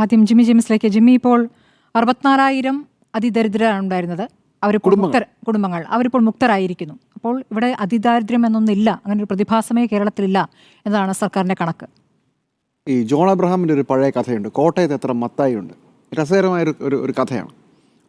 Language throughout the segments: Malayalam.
ആദ്യം ജിമ്മി ജെയിംസിലേക്ക് ജിമ്മി ഇപ്പോൾ അറുപത്തിനാലായിരം അതിദരിദ്രരാണ് ഉണ്ടായിരുന്നത്. അവരിപ്പോൾ മുക്തർ കുടുംബങ്ങൾ. അവരിപ്പോൾ മുക്തരായിരിക്കുന്നു. അപ്പോൾ ഇവിടെ അതിദാരിദ്ര്യം എന്നൊന്നില്ല അങ്ങനെ ഒരു പ്രതിഭാസമേ കേരളത്തിലില്ല എന്നതാണ് സർക്കാരിന്റെ കണക്ക്. ഈ ജോൺ അബ്രഹാമിന്റെ ഒരു പഴയ കഥയുണ്ട്. കോട്ടയത്ത് എത്ര മത്തായി ഉണ്ട് രസകരമായ ഒരു ഒരു കഥയാണ്.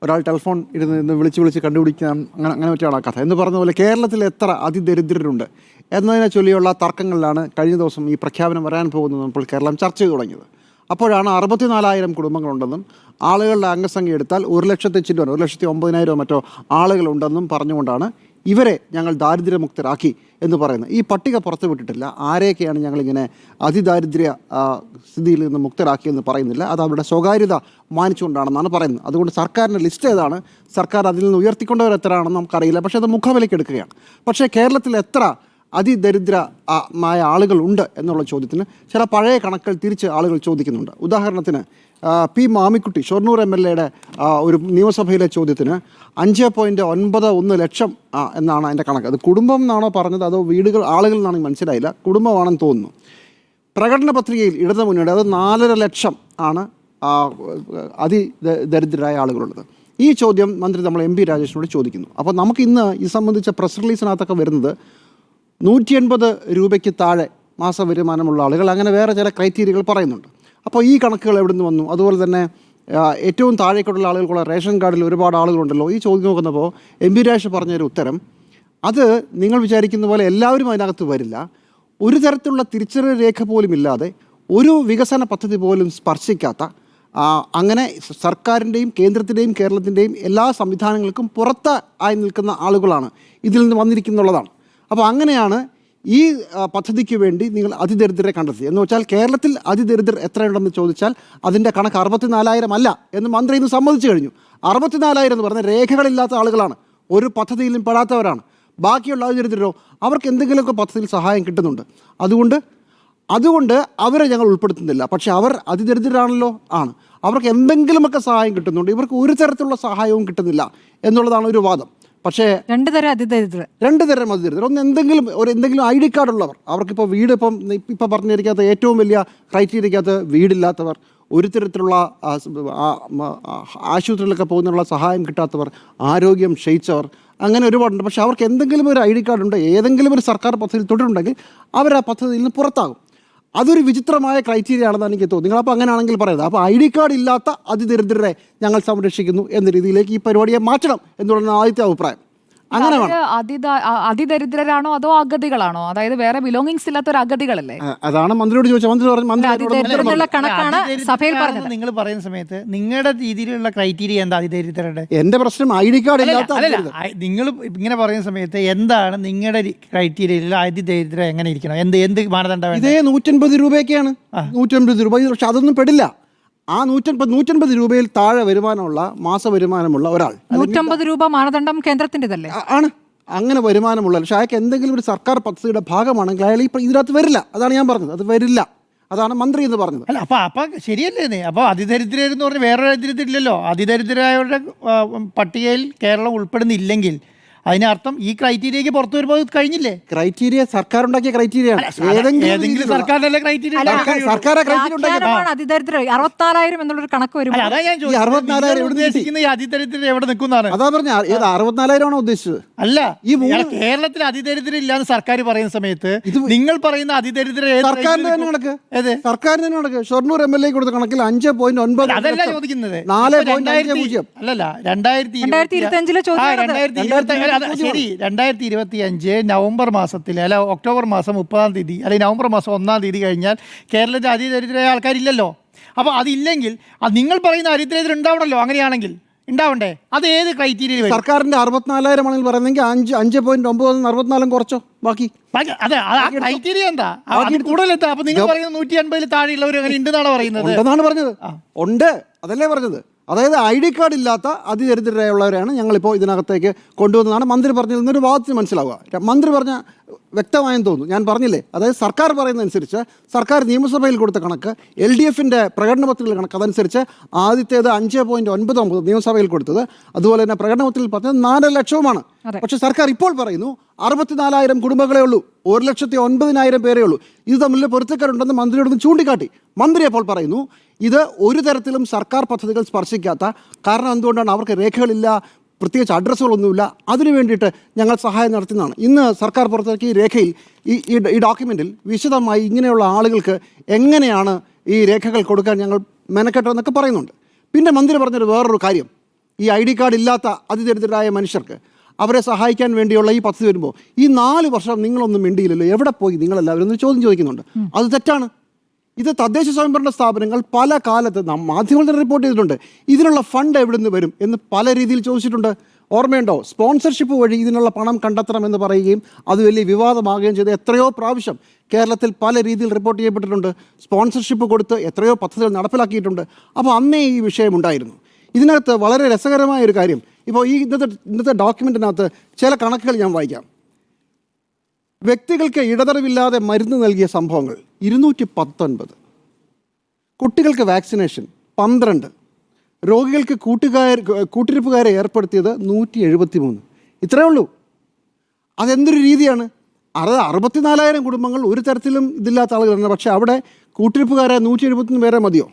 ഒരാൾ ടെലിഫോൺ ഇരുന്ന് ഇന്ന് വിളിച്ച് വിളിച്ച് കണ്ടുപിടിക്കാൻ അങ്ങനെ അങ്ങനെ പറ്റിയാണ് ആ കഥ. എന്ന് പറഞ്ഞ പോലെ കേരളത്തിൽ എത്ര അതിദരിദ്രരുണ്ട് എന്നതിനെ ചൊല്ലിയുള്ള തർക്കങ്ങളിലാണ് കഴിഞ്ഞ ദിവസം ഈ പ്രഖ്യാപനം വരാൻ പോകുന്നത് ഇപ്പോൾ കേരളം ചർച്ച ചെയ്തു തുടങ്ങിയത്. അപ്പോഴാണ് അറുപത്തിനാലായിരം കുടുംബങ്ങളുണ്ടെന്നും ആളുകളുടെ അംഗസംഖ്യ എടുത്താൽ ഒരു ലക്ഷത്തി ചില്ലുവാൻ ഒരു ലക്ഷത്തി ഒമ്പതിനായിരമോ മറ്റോ ആളുകളുണ്ടെന്നും പറഞ്ഞുകൊണ്ടാണ് ഇവരെ ഞങ്ങൾ ദാരിദ്ര്യമുക്തരാക്കി എന്ന് പറയുന്നത്. ഈ പട്ടിക പുറത്തു വിട്ടിട്ടില്ല. ആരെയൊക്കെയാണ് ഞങ്ങളിങ്ങനെ അതിദാരിദ്ര്യ സ്ഥിതിയിൽ നിന്ന് മുക്തരാക്കിയെന്ന് പറയുന്നില്ല. അത് അവരുടെ സ്വകാര്യത മാനിച്ചുകൊണ്ടാണെന്നാണ് പറയുന്നത്. അതുകൊണ്ട് സർക്കാരിന്റെ ലിസ്റ്റ് ഏതാണ്? സർക്കാർ അതിൽ നിന്ന് ഉയർത്തിക്കൊണ്ടവർ എത്രയാണെന്ന് നമുക്കറിയില്ല. പക്ഷേ അത് മുഖവിലേക്ക് എടുക്കുകയാണ്. പക്ഷേ കേരളത്തിൽ എത്ര അതിദരിദ്രമായ ആളുകളുണ്ട് എന്നുള്ള ചോദ്യത്തിന് ചില പഴയ കണക്കുകൾ തിരിച്ച് ആളുകൾ ചോദിക്കുന്നുണ്ട്. ഉദാഹരണത്തിന് P Mammikutty Shoranur M L എയുടെ ഒരു നിയമസഭയിലെ ചോദ്യത്തിന് അഞ്ച് പോയിന്റ് ഒൻപത് ഒന്ന് ലക്ഷം എന്നാണ് അതിന്റെ കണക്ക്. അത് കുടുംബം എന്നാണോ പറഞ്ഞത്? അതോ വീടുകൾ ആളുകൾ എന്നാണ് മനസ്സിലായില്ല. കുടുംബമാണെന്ന് തോന്നുന്നു. പ്രകടന പത്രികയിൽ ഇടത് മുന്നണി അത് നാലര ലക്ഷം ആണ് അതി ദരിദ്രരായ ആളുകളുള്ളത്. ഈ ചോദ്യം മന്ത്രി നമ്മൾ എം പി രാജേഷിനോട് ചോദിക്കുന്നു. അപ്പോൾ നമുക്ക് ഇന്ന് ഇത് സംബന്ധിച്ച പ്രസ് റിലീസിനകത്തൊക്കെ വരുന്നത് നൂറ്റി എൺപത് രൂപയ്ക്ക് താഴെ മാസ വരുമാനമുള്ള ആളുകൾ അങ്ങനെ വേറെ ചില ക്രൈറ്റീരിയകൾ പറയുന്നുണ്ട്. അപ്പോൾ ഈ കണക്കുകൾ എവിടെ നിന്ന് വന്നു? അതുപോലെ തന്നെ ഏറ്റവും താഴേക്കുള്ള ആളുകൾക്കുള്ള റേഷൻ കാർഡിൽ ഒരുപാട് ആളുകളുണ്ടല്ലോ. ഈ ചോദ്യം നോക്കുന്നപ്പോൾ എം പി രാജേഷ് പറഞ്ഞൊരു ഉത്തരം. അത് നിങ്ങൾ വിചാരിക്കുന്ന പോലെ എല്ലാവരും അതിനകത്ത് വരില്ല. ഒരു തരത്തിലുള്ള തിരിച്ചറിയൽ രേഖ പോലും ഇല്ലാതെ ഒരു വികസന പദ്ധതി പോലും സ്പർശിക്കാത്ത അങ്ങനെ സർക്കാരിന്റെയും കേന്ദ്രത്തിന്റെയും കേരളത്തിന്റെയും എല്ലാ സംവിധാനങ്ങൾക്കും പുറത്ത് ആയി നിൽക്കുന്ന ആളുകളാണ് ഇതിൽ നിന്ന് വന്നിരിക്കുന്നുള്ളതാണ്. അപ്പോൾ അങ്ങനെയാണ് ഈ പദ്ധതിക്ക് വേണ്ടി നിങ്ങൾ അതിദരിദ്രരെ കണ്ടെത്തി എന്ന് വെച്ചാൽ കേരളത്തിൽ അതിദരിദ്രർ എത്രയുണ്ടെന്ന് ചോദിച്ചാൽ അതിന്റെ കണക്ക് അറുപത്തിനാലായിരം അല്ല എന്ന് മന്ത്രി ഇന്ന് സമ്മതിച്ചു കഴിഞ്ഞു. അറുപത്തിനാലായിരം എന്ന് പറഞ്ഞാൽ രേഖകളില്ലാത്ത ആളുകളാണ്. ഒരു പദ്ധതിയിലും പെടാത്തവരാണ്. ബാക്കിയുള്ള അതിദരിദ്രരോ അവർക്ക് എന്തെങ്കിലുമൊക്കെ പദ്ധതിയിൽ സഹായം കിട്ടുന്നുണ്ട്. അതുകൊണ്ട് അതുകൊണ്ട് അവരെ ഞങ്ങൾ ഉൾപ്പെടുത്തുന്നില്ല. പക്ഷെ അവർ അതിദരിദ്രരാണല്ലോ ആണ്. അവർക്ക് എന്തെങ്കിലുമൊക്കെ സഹായം കിട്ടുന്നുണ്ട്. ഇവർക്ക് ഒരു തരത്തിലുള്ള സഹായവും കിട്ടുന്നില്ല എന്നുള്ളതാണ് ഒരു വാദം. പക്ഷേ രണ്ടു തരം അതിദരിദ്രർ. രണ്ട് തരം അതിദരിദ്രർ. ഒന്ന് എന്തെങ്കിലും ഒരു എന്തെങ്കിലും ഐ ഡി കാർഡ് ഉള്ളവർ അവർക്കിപ്പോൾ വീട് ഇപ്പം ഇപ്പം പറഞ്ഞിരിക്കാത്ത ഏറ്റവും വലിയ ക്രൈറ്റീരിയക്കകത്ത് വീടില്ലാത്തവർ ഒരു തരത്തിലുള്ള ആ, സ് ആ, ആശുപത്രിയിലൊക്കെ പോകുന്നതിനുള്ള സഹായം കിട്ടാത്തവർ ആരോഗ്യം ക്ഷയിച്ചവർ അങ്ങനെ ഒരുപാടുണ്ട്. പക്ഷേ അവർക്ക് എന്തെങ്കിലും ഒരു ഐ ഡി കാർഡ് ഉണ്ട് ഏതെങ്കിലും ഒരു സർക്കാർ പദ്ധതിയിൽ തുടരുണ്ടെങ്കിൽ അവർ ആ പദ്ധതിയിൽ നിന്ന് പുറത്താകും. അതൊരു വിചിത്രമായ ക്രൈറ്റീരിയ ആണെന്നാണ് എനിക്ക് തോന്നുന്നത്. നിങ്ങളപ്പോൾ അങ്ങനെയാണെങ്കിൽ പറയുന്നത് അപ്പോൾ ഐ ഡി കാർഡ് ഇല്ലാത്ത അതിദരിദ്രരെ ഞങ്ങൾ സംരക്ഷിക്കുന്നു എന്ന രീതിയിലേക്ക് ഈ പരിപാടിയെ മാറ്റണം എന്നുള്ളതാണ് ആദ്യത്തെ അഭിപ്രായം. അങ്ങനെ വേണം. അതിദരിദ്രരാണോ അതോ അഗതികളാണോ? അതായത് വേറെ ബിലോങ്ങിങ്സ് ഇല്ലാത്ത ഒരു അഗതികളല്ലേ അതാണ് മന്ത്രിയോട് ചോദിച്ചത്. മന്ത്രി പറഞ്ഞു മന്ത്രി കണക്കാണ് സഭയിൽ പറഞ്ഞത്. നിങ്ങൾ പറയുന്ന സമയത്ത് നിങ്ങളുടെ രീതിയിലുള്ള ക്രൈറ്റീരിയ എന്താ അതിദരിദ്രരുടെ? എന്റെ പ്രശ്നം ഐ ഡി കാർഡ് ഇല്ലാത്ത നിങ്ങൾ ഇങ്ങനെ പറയുന്ന സമയത്ത് എന്താണ് നിങ്ങളുടെ ക്രൈറ്റീരിയയിൽ അതിദരിദ്രം എങ്ങനെ ഇരിക്കണം? എന്ത് എന്ത് മാനദണ്ഡം ഇതേ നൂറ്റൻപത് രൂപയൊക്കെയാണ്. നൂറ്റൻപത് രൂപ. പക്ഷെ അതൊന്നും പെടില്ല. ആ നൂറ്റൻപത് നൂറ്റൻപത് രൂപയിൽ താഴെ വരുമാനമുള്ള മാസ വരുമാനമുള്ള ഒരാൾ. നൂറ്റമ്പത് രൂപ മാനദണ്ഡം കേന്ദ്രത്തിന്റെതല്ലേ? ആണ്. അങ്ങനെ വരുമാനമുള്ള പക്ഷേ അയാൾക്ക് എന്തെങ്കിലും ഒരു സർക്കാർ പദ്ധതിയുടെ ഭാഗമാണെങ്കിൽ അയാൾ ഈ ഇതിനകത്ത് വരില്ല. അതാണ് ഞാൻ പറഞ്ഞത്. അത് വരില്ല. അതാണ് മന്ത്രി എന്ന് പറഞ്ഞത്. അല്ല അപ്പൊ അപ്പൊ ശരിയല്ലേ അപ്പൊ അതിദരിദ്രരെന്ന് പറഞ്ഞ് വേറൊരു ദരിദ്രം ഇല്ലല്ലോ അതിദരിദ്രരായവരുടെ പട്ടികയിൽ കേരളം ഉൾപ്പെടുന്നില്ലെങ്കിൽ അതിനർത്ഥം ഈ ക്രൈറ്റീരിയക്ക് പുറത്തു വരുമ്പോൾ കഴിഞ്ഞില്ലേ? ക്രൈറ്റീരിയ സർക്കാർ ഉണ്ടാക്കിയ ക്രൈറ്റീരിയ ഏതെങ്കിലും സർക്കാരിന്റെ ക്രൈറ്റീരിയ സർക്കാർ- അതിദരിദ്രം എന്നുള്ളൊരു കണക്ക് വരും അതാ ഞാൻ എവിടെ നിന്ന് ഈ അതിദരിദ്രം എവിടെ നിൽക്കുന്നതാണ്? അതാ പറഞ്ഞ ഏത് അറുപത്തിനാലായിരം ആണോ ഉദ്ദേശിച്ചത്? അല്ല ഈ കേരളത്തിൽ അതിദരിദ്രം ഇല്ലാന്ന് സർക്കാർ പറയുന്ന സമയത്ത് നിങ്ങൾ പറയുന്ന അതിദരിദ്ര സർക്കാരിന്റെ തന്നെ കണക്ക്. സർക്കാരിന്റെ തന്നെ കണക്ക്. ഷൊർണൂർ എം എൽ എ കൊടുത്ത കണക്കിൽ അഞ്ച് പോയിന്റ് ഒൻപത് അതല്ല ചോദിക്കുന്നത്. നാല് പോയിന്റ് അല്ലല്ല രണ്ടായിരത്തി രണ്ടായിരത്തി ഇരുപത്തി അഞ്ചിലെ ശരി. രണ്ടായിരത്തി ഇരുപത്തി അഞ്ച് നവംബർ മാസത്തിൽ അല്ല ഒക്ടോബർ മാസം മുപ്പതാം തീയതി അല്ലെങ്കിൽ നവംബർ മാസം ഒന്നാം തീയതി കഴിഞ്ഞാൽ കേരളത്തിൽ അതിദരിദ്രരായ ആൾക്കാരില്ലല്ലോ. അപ്പോൾ അതില്ലെങ്കിൽ അത് നിങ്ങൾ പറയുന്ന അതിദരിദ്രം ഉണ്ടാവണല്ലോ അങ്ങനെയാണെങ്കിൽ ഉണ്ടാവണ്ടേ? അത് ഏത് ക്രൈറ്റീരിയ സർക്കാരിന്റെ അറുപത്തിനാലായിരം ആണെങ്കിൽ പറയുന്നെങ്കിൽ അഞ്ച് അഞ്ച് പോയിന്റ് ഒമ്പത് അറുപത്തിനാലും കുറച്ചോ ബാക്കി? അതെ അതെ ക്രൈറ്റീരിയ എന്താ? കൂടുതലെത്താ. അപ്പൊ നിങ്ങൾ പറയുന്നത് നൂറ്റി അൻപതിൽ താഴെയുള്ളവർ അങ്ങനെ ഉണ്ടെന്നാണ് പറയുന്നത്? ഉണ്ടെന്നാണ് പറഞ്ഞത്. ഉണ്ട് അതല്ലേ പറഞ്ഞത്. അതായത് ഐ ഡി കാർഡ് ഇല്ലാത്ത അതിദരിദ്രരായുള്ളവരെയാണ് ഞങ്ങളിപ്പോൾ ഇതിനകത്തേക്ക് കൊണ്ടുവന്നതാണ്. മന്ത്രി പറഞ്ഞതിൽ നിന്നൊരു വാദത്തിന് മനസ്സിലാവുക. മന്ത്രി പറഞ്ഞ വ്യക്തമായെന്ന് തോന്നുന്നു. ഞാൻ പറഞ്ഞില്ലേ? അതായത് സർക്കാർ പറയുന്നതനുസരിച്ച് സർക്കാർ നിയമസഭയിൽ കൊടുത്ത കണക്ക് എൽ ഡി എഫിന്റെ പ്രകടന പത്രികയിലെ കണക്ക് അതനുസരിച്ച് ആദ്യത്തേത് അഞ്ച് പോയിന്റ് ഒൻപത് ഒമ്പത് നിയമസഭയിൽ കൊടുത്തത്. അതുപോലെ തന്നെ പ്രകടന പത്രികയിൽ പറഞ്ഞത് നാല് ലക്ഷവുമാണ്. പക്ഷേ സർക്കാർ ഇപ്പോൾ പറയുന്നു അറുപത്തിനാലായിരം കുടുംബങ്ങളെ ഉള്ളൂ. ഒരു ലക്ഷത്തി ഒൻപതിനായിരം പേരേ ഉള്ളൂ. ഇത് തമ്മിൽ പൊരുത്തക്കാരുണ്ടെന്ന് മന്ത്രിയോടൊന്ന് ചൂണ്ടിക്കാട്ടി. മന്ത്രി അപ്പോൾ പറയുന്നു ഇത് ഒരു തരത്തിലും സർക്കാർ പദ്ധതികൾ സ്പർശിക്കാത്ത കാരണം എന്തുകൊണ്ടാണ് അവർക്ക് രേഖകളില്ല? പ്രത്യേകിച്ച് അഡ്രസ്സുകളൊന്നുമില്ല. അതിനു വേണ്ടിയിട്ട് ഞങ്ങൾ സഹായം നടത്തുന്നതാണ്. ഇന്ന് സർക്കാർ പുറത്തിറക്കിയ ഈ രേഖയിൽ ഈ ഈ ഈ ഡോക്യുമെന്റിൽ വിശദമായി ഇങ്ങനെയുള്ള ആളുകൾക്ക് എങ്ങനെയാണ് ഈ രേഖകൾ കൊടുക്കാൻ ഞങ്ങൾ മെനക്കെട്ടതെന്നൊക്കെ പറയുന്നുണ്ട്. പിന്നെ മന്ത്രി പറഞ്ഞൊരു വേറൊരു കാര്യം. ഈ ഐ ഡി കാർഡ് ഇല്ലാത്ത അതിദരിദ്രരായ മനുഷ്യർക്ക് അവരെ സഹായിക്കാൻ വേണ്ടിയുള്ള ഈ പദ്ധതി വരുമ്പോൾ ഈ നാല് വർഷം നിങ്ങളൊന്നും മിണ്ടിയില്ലല്ലോ. എവിടെ പോയി? നിങ്ങളെല്ലാവരും ഒന്ന് ചോദ്യം ചോദിക്കുന്നുണ്ട്. അത് തെറ്റാണ്. ഇത് തദ്ദേശ സ്വയംഭരണ സ്ഥാപനങ്ങൾ പല കാലത്ത് മാധ്യമങ്ങൾ തന്നെ റിപ്പോർട്ട് ചെയ്തിട്ടുണ്ട്. ഇതിനുള്ള ഫണ്ട് എവിടെ നിന്ന് വരും എന്ന് പല രീതിയിൽ ചോദിച്ചിട്ടുണ്ട്. ഓർമ്മയുണ്ടോ? സ്പോൺസർഷിപ്പ് വഴി ഇതിനുള്ള പണം കണ്ടെത്തണമെന്ന് പറയുകയും അത് വലിയ വിവാദമാകുകയും ചെയ്ത് എത്രയോ പ്രാവശ്യം കേരളത്തിൽ പല രീതിയിൽ റിപ്പോർട്ട് ചെയ്യപ്പെട്ടിട്ടുണ്ട്. സ്പോൺസർഷിപ്പ് കൊടുത്ത് എത്രയോ പദ്ധതികൾ നടപ്പിലാക്കിയിട്ടുണ്ട്. അപ്പോൾ അന്നേ ഈ വിഷയമുണ്ടായിരുന്നു ഇതിനകത്ത് വളരെ രസകരമായ ഒരു കാര്യം. ഇപ്പോൾ ഈ ഇന്നത്തെ ഇന്നത്തെ ഡോക്യുമെന്റിനകത്ത് ചില കണക്കുകൾ ഞാൻ വായിക്കാം. വ്യക്തികൾക്ക് ഇടതടവില്ലാതെ മരുന്ന് നൽകിയ സംഭവങ്ങൾ. ഇരുന്നൂറ്റി പത്തൊൻപത് കുട്ടികൾക്ക് വാക്സിനേഷൻ പന്ത്രണ്ട്. രോഗികൾക്ക് കൂട്ടുകാർ കൂട്ടിരിപ്പുകാരെ ഏർപ്പെടുത്തിയത് നൂറ്റി എഴുപത്തി മൂന്ന് ഇത്രയേ ഉള്ളൂ. അതെന്തൊരു രീതിയാണ്? അത് അറുപത്തിനാലായിരം കുടുംബങ്ങൾ ഒരു തരത്തിലും ഇതില്ലാത്ത ആളുകളാണ്. പക്ഷേ അവിടെ കൂട്ടിരിപ്പുകാരെ നൂറ്റി എഴുപത്തി പേരെ മതിയോ?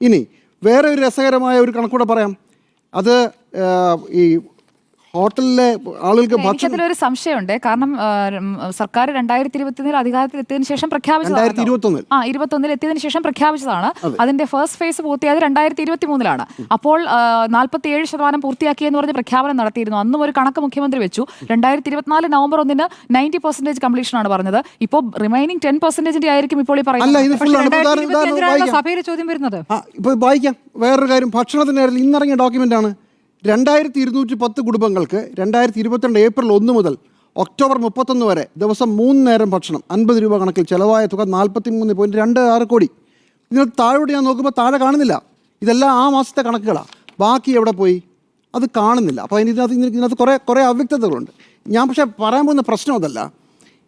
ഇനി വേറെ ഒരു രസകരമായ ഒരു കണക്കൂടെ പറയാം. അത് ഈ ഹോട്ടലിലെ ആളുകൾക്ക് ഒരു എനിക്കതിലൊരു സംശയമുണ്ട്. കാരണം സർക്കാർ രണ്ടായിരത്തി ഇരുപത്തിയൊന്നിൽ അധികാരത്തിൽ എത്തിയതിനു ശേഷം പ്രഖ്യാപിച്ചതാണ് ആ ഇരുപത്തൊന്നിൽ എത്തിയതിനു ശേഷം പ്രഖ്യാപിച്ചതാണ്. അതിന്റെ ഫസ്റ്റ് ഫേസ് പൂർത്തിയായത് രണ്ടായിരത്തി ഇരുപത്തി മൂന്നിലാണ് അപ്പോൾ നാൽപ്പത്തി ഏഴ് ശതമാനം പൂർത്തിയാക്കിയെന്ന് പറഞ്ഞ് പ്രഖ്യാപനം നടത്തിയിരുന്നു. അന്നും ഒരു കണക്ക് മുഖ്യമന്ത്രി വെച്ചു. രണ്ടായിരത്തി ഇരുപത്തിനാല് നവംബർ ഒന്നിന് നയന്റി പെർസെന്റേജ് കംപ്ലീഷൻ ആണ് പറഞ്ഞത്. ഇപ്പോൾ റിമൈനിങ് ടെൻ പെർസെന്റേജിന്റെ ആയിരിക്കും ഇപ്പോൾ ഈ പറയുന്നത്. സഭയിൽ ചോദ്യം വരുന്നത്. വായിക്കാം. വേറൊരു കാര്യം. ഭക്ഷണത്തിന്റെ കാര്യത്തിൽ ഇന്നിറങ്ങിയ ഡോക്യുമെന്റ് ആണ് രണ്ടായിരത്തി ഇരുന്നൂറ്റി പത്ത് കുടുംബങ്ങൾക്ക് രണ്ടായിരത്തി ഇരുപത്തിരണ്ട് ഏപ്രിൽ ഒന്ന് മുതൽ ഒക്ടോബർ മുപ്പത്തൊന്ന് വരെ ദിവസം മൂന്ന് നേരം ഭക്ഷണം അൻപത് രൂപ കണക്കിൽ ചിലവായ തുക നാൽപ്പത്തി മൂന്ന് പോയിന്റ് രണ്ട് ആറ് കോടി. നിങ്ങൾ താഴോട്ട് ഞാൻ നോക്കുമ്പോൾ താഴെ കാണുന്നില്ല. ഇതെല്ലാം ആ മാസത്തെ കണക്കുകളാണ് ബാക്കി എവിടെ പോയി? അത് കാണുന്നില്ല. അപ്പോൾ ഇതിനകത്ത് ഇതിനകത്ത് കുറേ കുറേ അവ്യക്തതകളുണ്ട്. ഞാൻ പക്ഷേ പറയാൻ പോകുന്ന പ്രശ്നം അതല്ല.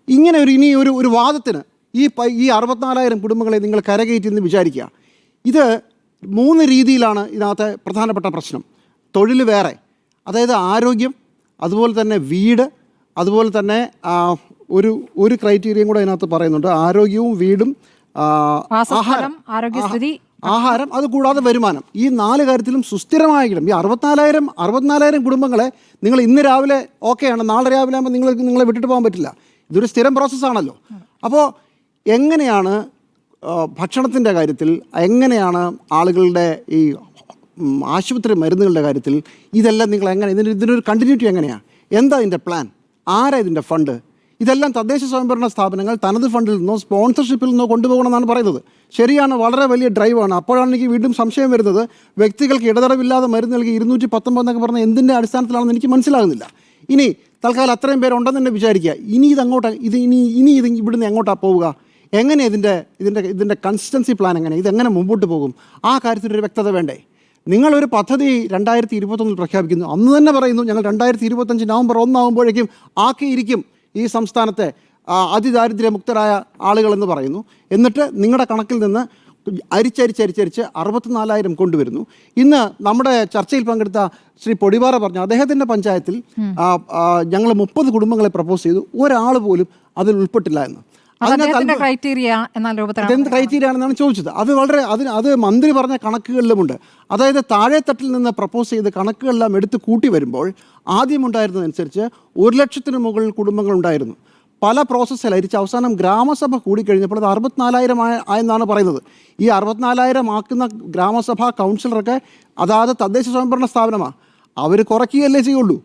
ഇങ്ങനെ ഒരു ഇനി ഒരു ഒരു വാദത്തിന് ഈ ഈ അറുപത്തിനാലായിരം കുടുംബങ്ങളെ നിങ്ങൾ കരകയറ്റി എന്ന് വിചാരിക്കുക. ഇത് മൂന്ന് രീതിയിലാണ് ഇതിനകത്തെ പ്രധാനപ്പെട്ട പ്രശ്നം. തൊഴിൽ വേറെ. അതായത് ആരോഗ്യം അതുപോലെ തന്നെ വീട് അതുപോലെ തന്നെ ഒരു ഒരു ക്രൈറ്റീരിയയും കൂടെ അതിനകത്ത് പറയുന്നുണ്ട്. ആരോഗ്യവും വീടും ആഹാരം ആരോഗ്യസ്ഥിതി, ആഹാ- ആഹാരം അത് കൂടാതെ വരുമാനം. ഈ നാല് കാര്യത്തിലും സുസ്ഥിരമായെങ്കിലും ഈ അറുപത്തിനാലായിരം അറുപത്തിനാലായിരം കുടുംബങ്ങളെ നിങ്ങൾ ഇന്ന് രാവിലെ ഓക്കെയാണ് നാളെ രാവിലെ ആകുമ്പോൾ നിങ്ങൾ നിങ്ങളെ വിട്ടിട്ട് പോകാൻ പറ്റില്ല. ഇതൊരു സ്ഥിരം പ്രോസസ്സാണല്ലോ അപ്പോൾ എങ്ങനെയാണ് ഭക്ഷണത്തിന്റെ കാര്യത്തിൽ എങ്ങനെയാണ് ആളുകളുടെ ഈ ആശുപത്രി മരുന്നുകളുടെ കാര്യത്തിൽ ഇതെല്ലാം നിങ്ങൾ എങ്ങനെ ഇതിന് ഇതിനൊരു കണ്ടിന്യൂറ്റി എങ്ങനെയാണ് എന്താ ഇതിന്റെ പ്ലാൻ ആരാ ഇതിന്റെ ഫണ്ട് ഇതെല്ലാം തദ്ദേശ സ്വയംഭരണ സ്ഥാപനങ്ങൾ തനത് ഫണ്ടിൽ നിന്നോ സ്പോൺസർഷിപ്പിൽ നിന്നോ കൊണ്ടുപോകണമെന്നാണ് പറയുന്നത്. ശരിയാണ് വളരെ വലിയ ഡ്രൈവാണ് അപ്പോഴാണ് എനിക്ക് വീണ്ടും സംശയം വരുന്നത്. വ്യക്തികൾക്ക് ഇടതടവില്ലാതെ മരുന്ന് നൽകി ഇരുന്നൂറ്റി പത്തൊമ്പത് എന്നൊക്കെ പറഞ്ഞ എന്തിന്റെ അടിസ്ഥാനത്തിലാണെന്ന് എനിക്ക് മനസ്സിലാകുന്നില്ല. ഇനി തൽക്കാലം അത്രയും പേരുണ്ടെന്ന് തന്നെ വിചാരിക്കുക. ഇനി ഇത് അങ്ങോട്ട് ഇത് ഇനി ഇനി ഇത് ഇവിടുന്ന് എങ്ങോട്ടാണ് പോവുക? എങ്ങനെ ഇതിന്റെ ഇതിന്റെ ഇതിന്റെ കൺസിസ്റ്റൻസി പ്ലാൻ എങ്ങനെ? ഇതെങ്ങനെ മുമ്പോട്ട് പോകും? ആ കാര്യത്തിൽ ഒരു വ്യക്തത വേണ്ടേ? നിങ്ങളൊരു പദ്ധതി രണ്ടായിരത്തി ഇരുപത്തൊന്നിൽ പ്രഖ്യാപിക്കുന്നു. അന്ന് തന്നെ പറയുന്നു ഞങ്ങൾ രണ്ടായിരത്തി ഇരുപത്തഞ്ച് നവംബർ ഒന്നാകുമ്പോഴേക്കും ആക്കിയിരിക്കും ഈ സംസ്ഥാനത്തെ അതിദാരിദ്ര്യമുക്തരായ ആളുകളെന്ന് പറയുന്നു. എന്നിട്ട് നിങ്ങളുടെ കണക്കിൽ നിന്ന് അരിച്ചരിച്ചരിച്ചരിച്ച് അറുപത്തിനാലായിരം കൊണ്ടുവരുന്നു. ഇന്ന് നമ്മുടെ ചർച്ചയിൽ പങ്കെടുത്ത ശ്രീ പൊടിവാറ പറഞ്ഞു അദ്ദേഹത്തിന്റെ പഞ്ചായത്തിൽ ഞങ്ങൾ മുപ്പത് കുടുംബങ്ങളെ പ്രപ്പോസ് ചെയ്തു. ഒരാൾ പോലും അതിൽ ഉൾപ്പെട്ടില്ല എന്ന്. അതിനകത്ത് ക്രൈറ്റീരിയ എന്ന രൂപത്തിലാണ് അതെന്ത് ക്രൈറ്റീരിയ ആണെന്നാണ് ചോദിച്ചത്. അത് വളരെ അതിന് അത് മന്ത്രി പറഞ്ഞ കണക്കുകളിലുമുണ്ട്. അതായത് താഴെത്തട്ടിൽ നിന്ന് പ്രപ്പോസ് ചെയ്ത് കണക്കുകളെല്ലാം എടുത്ത് കൂട്ടി വരുമ്പോൾ ആദ്യം ഉണ്ടായിരുന്നതനുസരിച്ച് ഒരു ലക്ഷത്തിന് മുകളിൽ കുടുംബങ്ങൾ ഉണ്ടായിരുന്നു. പല പ്രോസസ്സിൽ അവസാനം ഗ്രാമസഭ കൂടിക്കഴിഞ്ഞപ്പോൾ അത് അറുപത്തിനാലായിരം ആയെന്നാണ് പറയുന്നത്. ഈ അറുപത്തിനാലായിരം ആക്കുന്ന ഗ്രാമസഭ കൗൺസിലറൊക്കെ അതാത് തദ്ദേശ സ്വയംഭരണ സ്ഥാപനമാണ് അവർ കുറയ്ക്കുകയല്ലേ ചെയ്യുള്ളൂ.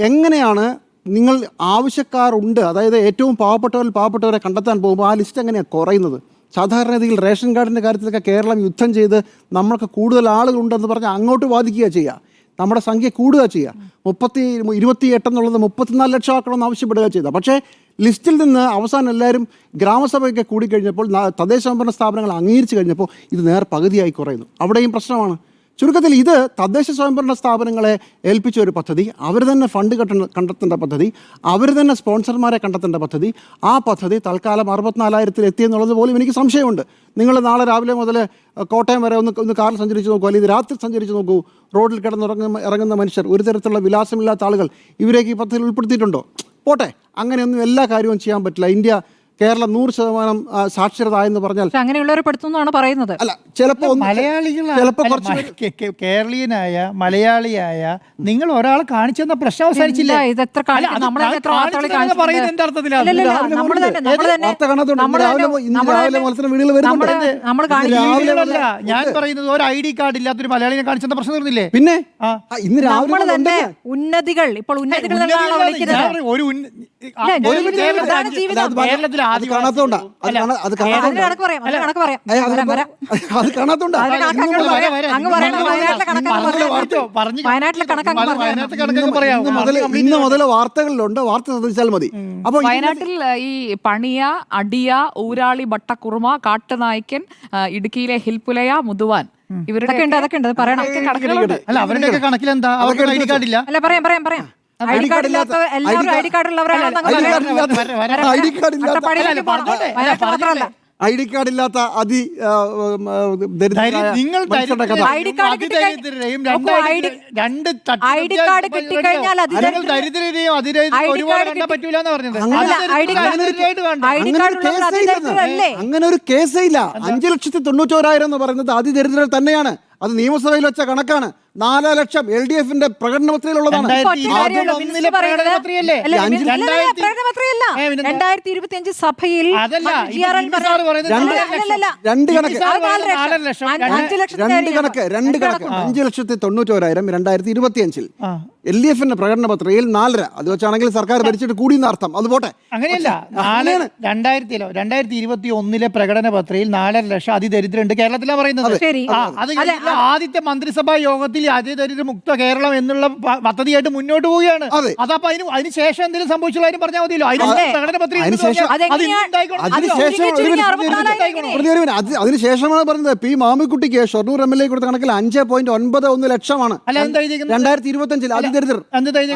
എങ്ങനെയാണ് നിങ്ങൾ ആവശ്യക്കാരുണ്ട്. അതായത് ഏറ്റവും പാവപ്പെട്ടവരിൽ പാവപ്പെട്ടവരെ കണ്ടെത്താൻ പോകുമ്പോൾ ആ ലിസ്റ്റ് എങ്ങനെയാണ് കുറയുന്നത്? സാധാരണഗതിയിൽ റേഷൻ കാർഡിന്റെ കാര്യത്തിലൊക്കെ കേരളം യുദ്ധം ചെയ്ത് നമ്മൾക്ക് കൂടുതൽ ആളുകളുണ്ടെന്ന് പറഞ്ഞ് അങ്ങോട്ട് വാദിക്കുക ചെയ്യുക നമ്മുടെ സംഖ്യ കൂടുക ചെയ്യുക മുപ്പത്തി ഇരുപത്തി എട്ടെന്നുള്ളത് മുപ്പത്തിനാല് ലക്ഷം ആക്കണമെന്ന് ആവശ്യപ്പെടുക ചെയ്ത. പക്ഷേ ലിസ്റ്റിൽ നിന്ന് അവസാനം എല്ലാവരും ഗ്രാമസഭയൊക്കെ കൂടിക്കഴിഞ്ഞപ്പോൾ തദ്ദേശ സ്വയംഭരണ സ്ഥാപനങ്ങൾ അംഗീകരിച്ചു കഴിഞ്ഞപ്പോൾ ഇത് നേർ പകുതിയായി കുറയുന്നു. അവിടെയും പ്രശ്നമാണ്. ചുരുക്കത്തിൽ ഇത് തദ്ദേശ സ്വയംഭരണ സ്ഥാപനങ്ങളെ ഏൽപ്പിച്ച ഒരു പദ്ധതി അവർ തന്നെ ഫണ്ട് കണ്ടെത്തേണ്ട പദ്ധതി അവർ തന്നെ സ്പോൺസർമാരെ കണ്ടെത്തേണ്ട പദ്ധതി ആ പദ്ധതി തൽക്കാലം അറുപത്തിനാലായിരത്തിൽ എത്തിയെന്നുള്ളത് പോലും എനിക്ക് സംശയമുണ്ട്. നിങ്ങൾ നാളെ രാവിലെ മുതൽ കോട്ടയം വരെ ഒന്ന് ഒന്ന് കാറിൽ സഞ്ചരിച്ച് നോക്കൂ അല്ലെങ്കിൽ രാത്രി സഞ്ചരിച്ച് നോക്കൂ റോഡിൽ കിടന്നുറങ്ങ ഇറങ്ങുന്ന മനുഷ്യർ ഒരു തരത്തിലുള്ള വിലാസമില്ലാത്ത ആളുകൾ ഇവരേക്ക് ഈ പദ്ധതിയിൽ ഉൾപ്പെടുത്തിയിട്ടുണ്ടോ? പോട്ടെ അങ്ങനെയൊന്നും എല്ലാ കാര്യവും ചെയ്യാൻ പറ്റില്ല. ഇന്ത്യ കേരളം നൂറ് ശതമാനം സാക്ഷരത എന്ന് പറഞ്ഞാൽ അങ്ങനെയുള്ളവരെ പെടുത്തുന്നതാണ് പറയുന്നത്. അല്ല ചിലപ്പോൾ മലയാളികൾ മലയാളികളാണ് ചിലപ്പോൾ അല്ല, കുറച്ച് കേരളീയനായ മലയാളിയായ നിങ്ങൾ ഒരാളെ കാണിച്ചെന്ന പ്രശ്നം അവസാനിച്ചില്ല? ഇത് എത്ര ഞാൻ പറയുന്നത് ഒരു ഐ ഡി കാർഡ് ഇല്ലാത്തൊരു മലയാളിനെ കാണിച്ചെന്ന പ്രശ്നം തീർന്നില്ലേ? പിന്നെ? ഇന്ന് രാവിലെ നമ്മൾ തന്നെ ഉന്നതികൾ ഇപ്പോൾ ഉന്നതികൾ ഒരു കേരളത്തിൽ അത് കാണാത്തോണ്ടാ. കാണാത്തോണ്ടാ. കണക്ക് വയനാട്ടിലെ ഇന്ന് മുതൽ വാർത്തകളിലുണ്ട് വാർത്ത ശ്രദ്ധിച്ചാൽ മതി. അപ്പൊ വയനാട്ടിൽ ഈ പണിയ അടിയ ഊരാളി ബട്ടക്കുറുമ കാട്ടുനായ്ക്കൻ ഇടുക്കിയിലെ ഹിൽപുലയ മുതുവാൻ ഇവരുടെ അതൊക്കെ ഉണ്ട് അതൊക്കെ ഉണ്ട്. പറയണം. അല്ല അവരുടെയൊക്കെ കണക്കിലന്താ? അവർക്ക് ഐ ഡി കാർഡ് അല്ല പറയാം പറയാം പറയാം. ഐ ഡി കാർഡ് ഇല്ലാത്ത എല്ലാവരും ഐ ഡി കാർഡ് ഉള്ളവരല്ല അങ്ങ് ഐ ഡി കാർഡ് ഇല്ലാത്ത-. ഐ ഡി കാർഡ് അതി നിങ്ങൾ ഐ ഡി കാർഡ് രണ്ട് ഐ ഡി- കിട്ടിക്കഴിഞ്ഞാൽ ദരിദ്രരെയും അതിദരിദ്രരെയും പറ്റൂല എന്ന് പറഞ്ഞത്. അങ്ങനെ ഒരു കേസേ ഇല്ല അഞ്ചു ലക്ഷത്തി തൊണ്ണൂറ്റോരായിരം എന്ന് പറയുന്നത് അതിദരിദ്രർ തന്നെയാണ് അത് നിയമസഭയിൽ വെച്ച കണക്കാണ് നാല് ലക്ഷം എൽ ഡി എഫിന്റെ പ്രകടനപത്രയിലുള്ളതാണ് രണ്ടായിരത്തി ഈ അഞ്ച് സഭയിൽ. രണ്ട് കണക്ക്. രണ്ട്. കണക്ക് രണ്ട് കണക്ക്. അഞ്ച് ലക്ഷത്തി തൊണ്ണൂറ്റോരായിരം രണ്ടായിരത്തി ഇരുപത്തിയഞ്ചിൽ ആ. എൽ ഡി എഫിന്റെ പ്രകടന പത്രികയിൽ നാലര. അത് വെച്ചാണെങ്കിൽ സർക്കാർ ഭരിച്ചിട്ട് കൂടി അർത്ഥം. അത് പോട്ടെ. അങ്ങനെയല്ല. നാല് രണ്ടായിരത്തി ഇരുപത്തി ഒന്നിലെ പ്രകടന പത്രയിൽ നാലര ലക്ഷം അതിദരിദ്രണ്ട് കേരളത്തിലാണ് പറയുന്നത്. അത്. ആദ്യത്തെ മന്ത്രിസഭാ യോഗത്തിൽ അതിദരിദ്ര മുക്ത കേരളം എന്നുള്ള പദ്ധതിയായിട്ട് മുന്നോട്ട് പോവുകയാണ്. അതെ. അതപ്പോ അതിന് അതിനുശേഷം എന്തെങ്കിലും സംഭവിച്ചുള്ള കാര്യം പറഞ്ഞാൽ മതിയല്ലോ. അതിന്. പ്രകടന പത്രിക അതിനുശേഷമാണ് പറഞ്ഞത്. പി മാമിക്കുട്ടിക്ക് ഷൊർണൂർ എം എൽ എ കൊടുത്ത കണക്കിൽ അഞ്ച് പോയിന്റ് ഒൻപത് ഒന്ന് ലക്ഷമാണ്. അല്ല, എന്താ എഴുതിയിരിക്കുന്നത്? രണ്ടായിരത്തി ഇരുപത്തി അഞ്ചിൽ അതിദരിദ്രർ?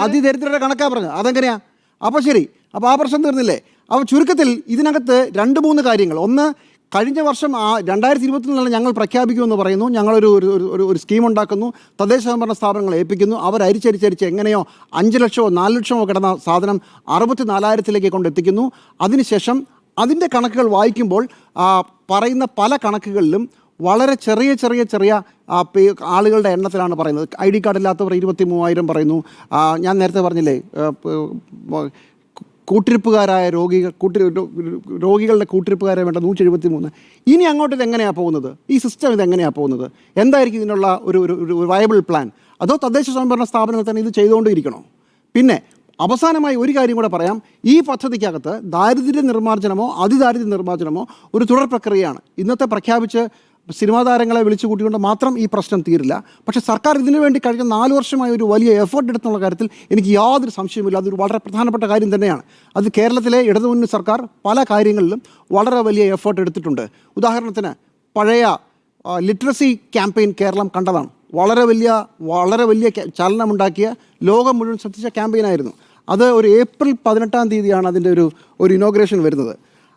അതിദരിദ്രരുടെ കണക്കാ പറഞ്ഞത്. അതെങ്ങനെയാ? അപ്പൊ ശരി. അപ്പൊ ആ പ്രശ്നം തീർന്നില്ലേ? അപ്പൊ ചുരുക്കത്തിൽ ഇതിനകത്ത് രണ്ട് മൂന്ന് കാര്യങ്ങൾ. ഒന്ന് കഴിഞ്ഞ വർഷം ആ രണ്ടായിരത്തി ഇരുപത്തിനാലിൽ ഞങ്ങൾ പ്രഖ്യാപിക്കുമെന്ന് പറയുന്നു. ഞങ്ങളൊരു ഒരു ഒരു- ഒരു ഒരു സ്കീം ഉണ്ടാക്കുന്നു. തദ്ദേശ സ്വയംഭരണ സ്ഥാപനങ്ങളെ ഏൽപ്പിക്കുന്നു. അവർ അരിച്ചരിച്ചരിച്ച് എങ്ങനെയോ അഞ്ച് ലക്ഷമോ നാല് ലക്ഷമോ കിടന്ന സാധനം അറുപത്തി നാലായിരത്തിലേക്ക് കൊണ്ടെത്തിക്കുന്നു. അതിനുശേഷം അതിന്റെ കണക്കുകൾ വായിക്കുമ്പോൾ പറയുന്ന പല കണക്കുകളിലും വളരെ ചെറിയ ചെറിയ ചെറിയ ആളുകളുടെ എണ്ണത്തിലാണ് പറയുന്നത്. ഐ ഡി കാർഡ് ഇല്ലാത്തവർ ഇരുപത്തി മൂവായിരം പറയുന്നു ഞാൻ നേരത്തെ പറഞ്ഞില്ലേ കൂട്ടിരിപ്പുകാരായ രോഗികൾ കൂട്ടി രോഗികളുടെ കൂട്ടിരിപ്പുകാരെ വേണ്ട നൂറ്റി എഴുപത്തി മൂന്ന് ഇനി അങ്ങോട്ട് ഇത് എങ്ങനെയാണ് പോകുന്നത്? ഈ സിസ്റ്റം ഇത് എങ്ങനെയാണ് പോകുന്നത്? എന്തായിരിക്കും ഇതിനുള്ള ഒരു ഒരു വയബിൾ പ്ലാൻ അതോ തദ്ദേശ സ്വയംഭരണ സ്ഥാപനങ്ങൾ തന്നെ ഇത് ചെയ്തുകൊണ്ടിരിക്കണോ? പിന്നെ അവസാനമായി ഒരു കാര്യം കൂടെ പറയാം. ഈ പദ്ധതിക്കകത്ത് ദാരിദ്ര്യ നിർമ്മാർജനമോ അതിദാരിദ്ര്യ നിർമ്മാർജനമോ ഒരു തുടർ പ്രക്രിയയാണ്. ഇന്നത്തെ പ്രഖ്യാപിച്ച് സിനിമാ താരങ്ങളെ വിളിച്ചു കൂട്ടിക്കൊണ്ട് മാത്രം ഈ പ്രശ്നം തീരില്ല. പക്ഷെ സർക്കാർ ഇതിനു വേണ്ടി കഴിഞ്ഞ നാല് വർഷമായി ഒരു വലിയ എഫേർട്ട് എടുത്തുള്ള കാര്യത്തിൽ എനിക്ക് യാതൊരു സംശയമില്ല അതൊരു വളരെ പ്രധാനപ്പെട്ട കാര്യം തന്നെയാണ്. അത് കേരളത്തിലെ ഇടതുമുന്നണി സർക്കാർ പല കാര്യങ്ങളിലും വളരെ വലിയ എഫേർട്ട് എടുത്തിട്ടുണ്ട്. ഉദാഹരണത്തിന് പഴയ ലിറ്ററസി ക്യാമ്പയിൻ കേരളം കണ്ടതാണ്. വളരെ വലിയ വളരെ വലിയ ക്യാ- ചലനമുണ്ടാക്കിയ ലോകം മുഴുവൻ ശ്രദ്ധിച്ച ക്യാമ്പയിനായിരുന്നു അത് ഒരു ഏപ്രിൽ പതിനെട്ടാം തീയതിയാണ് അതിന്റെ ഒരു ഒരു ഇനോഗ്രേഷൻ വരുന്നത്.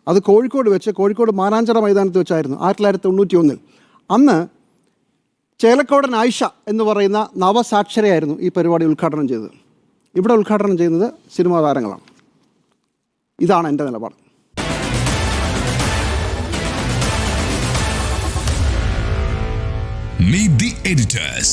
അത് കോഴിക്കോട് വെച്ച് കോഴിക്കോട് മാനാഞ്ചിറ മൈതാനത്ത് വെച്ചായിരുന്നു ആയിരത്തി തൊള്ളായിരത്തി തൊണ്ണൂറ്റി ഒന്നിൽ അന്ന് ചേലക്കോടൻ ആയിഷ എന്ന് പറയുന്ന നവസാക്ഷരയായിരുന്നു ഈ പരിപാടി ഉദ്ഘാടനം ചെയ്തത്. ഇവിടെ ഉദ്ഘാടനം ചെയ്യുന്നത് സിനിമാ താരങ്ങളാണ്. ഇതാണ് എന്റെ നിലപാട്. Meet the editors.